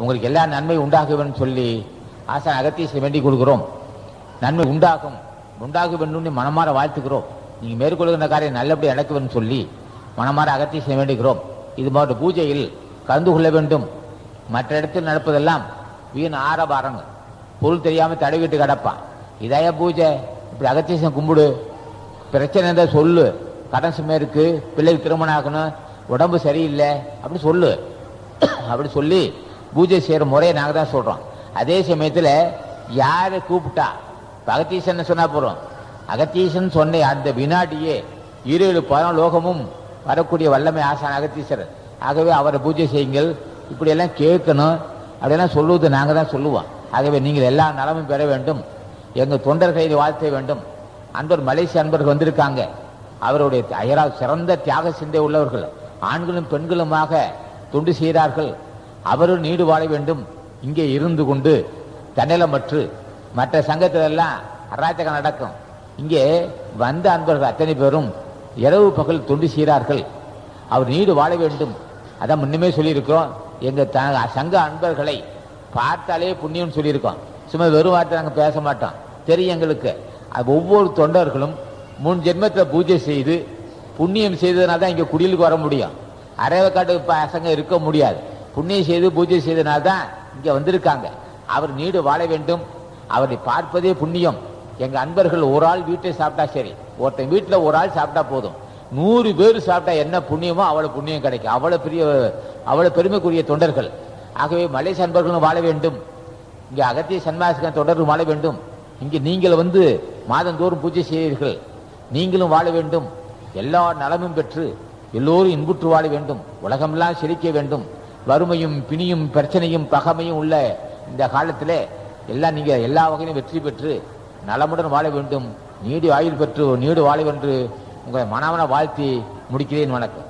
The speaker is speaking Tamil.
உங்களுக்கு எல்லா நன்மை உண்டாகுவேன்னு சொல்லி ஆசா அகத்தீசை வேண்டி கொடுக்குறோம் நன்மை உண்டாகும். உண்டாக வேண்டும் மனமாற வாழ்த்துக்கிறோம் நீங்கள் மேற்கொள்கின்ற காரியம் நல்லபடி நடக்குவேன்னு சொல்லி மனமாற அகத்தீசை வேண்டுகிறோம். இது மாதிரி பூஜையில் கலந்து கொள்ள வேண்டும். மற்ற இடத்தில் நடப்பதெல்லாம் வீண் ஆரபாரங்கள் பொருள் தெரியாமல் தடவிட்டு கிடப்பான். இதைய பூஜை? இப்படி அகத்தியசம் கும்பிடு. பிரச்சனை இருந்தால் சொல்லு. கடன் சுமை இருக்குது பிள்ளைக்கு திருமணம் ஆகணும். உடம்பு சரியில்லை. அப்படி சொல்லு. அப்படி சொல்லி பூஜை செய்யற முறையை நாங்கள் தான் சொல்றோம். அதே சமயத்தில் யாரை கூப்பிட்டா? இப்ப அகத்தீசன் சொன்னா போறோம் அகத்தீசன் சொன்ன அந்த வினாடியே ஈரேழு பதம் லோகமும் வரக்கூடிய வல்லமை ஆசான் அகத்தீசர். ஆகவே அவரை பூஜை செய்யுங்கள். இப்படியெல்லாம் கேட்கணும். அப்படியெல்லாம் சொல்லுவது நாங்கள் தான் சொல்லுவோம். ஆகவே நீங்கள் எல்லா நலமும் பெற வேண்டும். எங்கள் தொண்டர்களை வாழ்த்த வேண்டும். அன்பர் மலேசிய அன்பர்கள் வந்திருக்காங்க. அவருடைய அயரால் சிறந்த தியாக சிந்தை உள்ளவர்கள். ஆண்களும் பெண்களுமாக தொண்டு செய்கிறார்கள். அவரும் நீடு வாழ வேண்டும். இங்கே இருந்து கொண்டு தன்னலமற்று மற்ற சங்கத்துல எல்லாம் அராஜகம் நடக்கும். இங்கே வந்த அன்பர்கள் அத்தனை பேரும் இரவு பகல் தொண்டு செய்கிறார்கள். அவர் நீடு வாழ வேண்டும். அதான் முன்னுமே சொல்லியிருக்கிறோம். எங்கள் த- சங்க அன்பர்களை பார்த்தாலே புண்ணியம்னு சொல்லியிருக்கோம். சும்மா வெறும் வார்த்தை நாங்கள் பேச மாட்டோம். தெரியும் எங்களுக்கு. அது ஒவ்வொரு தொண்டர்களும் முன் ஜென்மத்தில் பூஜை செய்து புண்ணியம் செய்ததுனால தான் இங்கே குடியிலுக்கு வர முடியும். அரைவக்காட்டு பசங்க இருக்க முடியாது. புண்ணியம் செய்து பூஜை செய்தனால்தான் இங்கே வந்திருக்காங்க. அவர் நீடு வாழ வேண்டும். அவரை பார்ப்பதே புண்ணியம். எங்க அன்பர்கள் ஒரு ஆள் வீட்டை சாப்பிட்டா சரி ஒருத்தன் வீட்டில் ஒரு ஆள் சாப்பிட்டா போதும். நூறு பேர் சாப்பிட்டா என்ன புண்ணியமோ அவ்வளோ புண்ணியம் கிடைக்கும். அவ்வளோ பெரிய அவ்வளோ பெருமைக்குரிய தொண்டர்கள். ஆகவே மலை அன்பர்களும் வாழ வேண்டும். இங்கே அகத்திய சன்மாசகன் தொடர்பு வாழ வேண்டும். இங்கே நீங்கள் வந்து மாதந்தோறும் பூஜை செய்வீர்கள். நீங்களும் வாழ வேண்டும். எல்லா நலமும் பெற்று எல்லோரும் இன்புற்று வாழ வேண்டும். உலகமெல்லாம் செழிக்க வேண்டும். வறுமையும் பிணியும் பிரச்சனையும் பகமையும் உள்ள இந்த காலத்தில் எல்லாம் நீங்கள் எல்லா வகையிலும் வெற்றி பெற்று நலமுடன் வாழ வேண்டும். நீடு ஆயுள் பெற்று நீடு வாழ வென்று உங்களை மனமன வாழ்த்தி முடிக்கிறேன் வணக்கம்.